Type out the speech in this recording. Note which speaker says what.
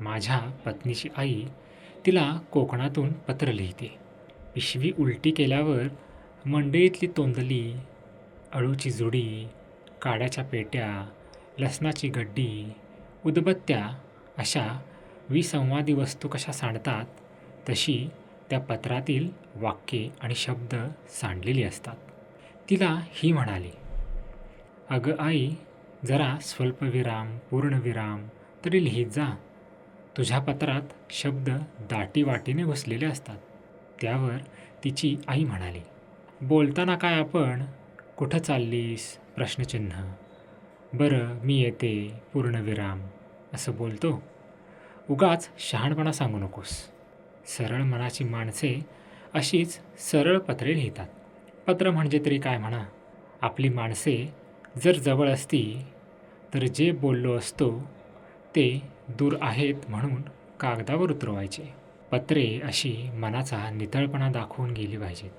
Speaker 1: माझ्या पत्नीची आई तिला कोकणातून पत्र लिहिते. पिशवी उलटी केल्यावर मंडईतली तोंदली अळूची जुडी काड्याच्या पेट्या लसणाची गड्डी उदबत्त्या अशा विसंवादी वस्तू कशा सांडतात तशी त्या पत्रातील वाक्ये आणि शब्द सांडलेली असतात. तिला ही म्हणाली अगं आई जरा स्वल्पविराम पूर्णविराम तरी लिहित जा. तुझ्या पत्रात शब्द दाटीवाटीने घुसलेले असतात. त्यावर तिची आई म्हणाली बोलताना काय आपण? कुठं चाललीस? प्रश्नचिन्ह. बरं मी येते पूर्णविराम असं बोलतो. उगाच शहाणपणा सांगू नकोस. सरळ मनाची माणसे अशीच सरळ पत्रे लिहितात. पत्र म्हणजे तरी काय म्हणा? आपली माणसे जर जवळ असती तर जे बोललो असतो ते दूर आहेत म्हणून कागदावर उतरवायचे. पत्रे अशी मनाचा नितळपणा दाखवून गेली पाहिजेत.